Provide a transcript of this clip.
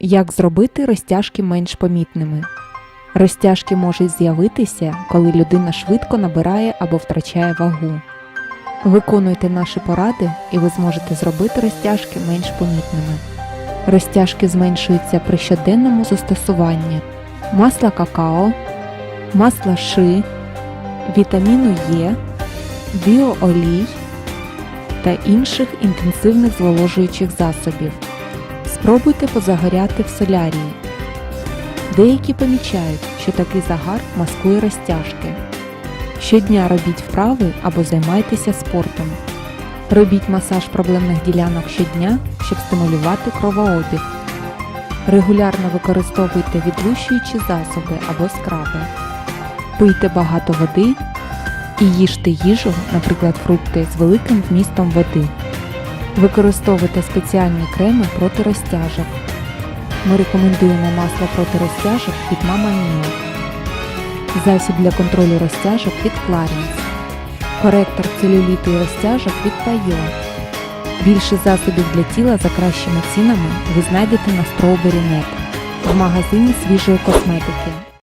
Як зробити розтяжки менш помітними? Розтяжки можуть з'явитися, коли людина швидко набирає або втрачає вагу. Виконуйте наші поради, і ви зможете зробити розтяжки менш помітними. Розтяжки зменшуються при щоденному застосуванні масла какао, масла ши, вітаміну Е, біоолій та інших інтенсивних зволожуючих засобів. Спробуйте позагоряти в солярії. Деякі помічають, що такий загар маскує розтяжки. Щодня робіть вправи або займайтеся спортом. Робіть масаж проблемних ділянок щодня, щоб стимулювати кровообіг. Регулярно використовуйте відлущуючі засоби або скраби. Пийте багато води і їжте їжу, наприклад, фрукти з великим вмістом води. Використовуйте спеціальні креми проти розтяжок. Ми рекомендуємо масло проти розтяжок від Mama Mia, засіб для контролю розтяжок від Clarins, коректор целюліту і розтяжок від Payo. Більше засобів для тіла за кращими цінами ви знайдете на Strawberry Net в магазині свіжої косметики.